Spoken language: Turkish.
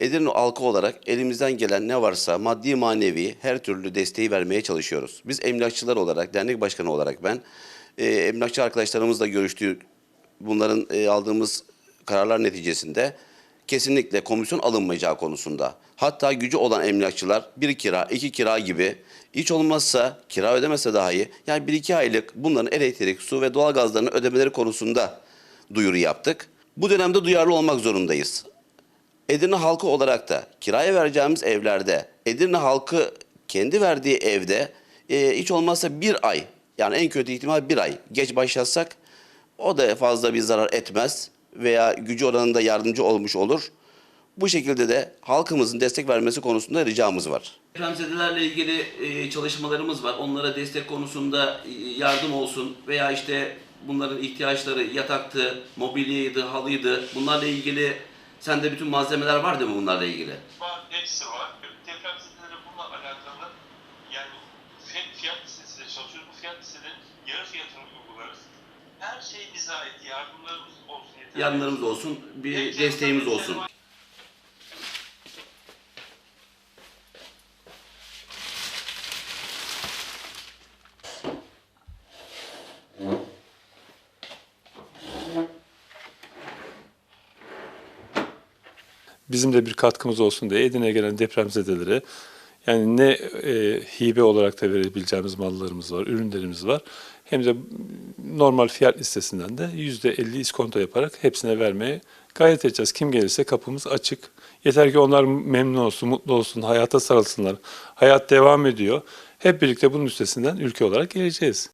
Edirne halkı olarak elimizden gelen ne varsa maddi manevi her türlü desteği vermeye çalışıyoruz. Biz emlakçılar olarak, dernek başkanı olarak ben e, emlakçı arkadaşlarımızla görüştüğü bunların e, aldığımız kararlar neticesinde kesinlikle komisyon alınmayacağı konusunda. Hatta gücü olan emlakçılar bir kira, iki kira gibi hiç olmazsa kira ödemese dahi yani bir iki aylık bunların elektrik, su ve doğalgazlarını ödemeleri konusunda duyuru yaptık. Bu dönemde duyarlı olmak zorundayız. Edirne halkı olarak da kiraya vereceğimiz evlerde Edirne halkı kendi verdiği evde e, hiç olmazsa bir ay yani en kötü ihtimal bir ay geç başlatsak o da fazla bir zarar etmez veya gücü oranında yardımcı olmuş olur. Bu şekilde de halkımızın destek vermesi konusunda ricamız var. Depremzedelerle ilgili e, çalışmalarımız var. Onlara destek konusunda e, yardım olsun veya işte bunların ihtiyaçları yataktı, mobilyaydı, halıydı. Bunlarla ilgili sende bütün malzemeler var değil mi bunlarla ilgili? var, hepsi var. Depremzedelere bununla alakalı yani fi- fiyat listesiyle çalışıyoruz. Bu fiyat listelerinin yarı fiyatını uygularız. Her şey bize ait. Yardımlarımız olsun yeter. Yardımlarımız olsun, bir desteğimiz olsun. Bizim de bir katkımız olsun diye Edirne'ye gelen depremzedelere yani ne e, hibe olarak da verebileceğimiz mallarımız var, ürünlerimiz var. Hem de normal fiyat listesinden de %50 iskonto yaparak hepsine vermeye gayret edeceğiz. Kim gelirse kapımız açık. Yeter ki onlar memnun olsun, mutlu olsun, hayata sarılsınlar. Hayat devam ediyor. Hep birlikte bunun üstesinden ülke olarak geleceğiz.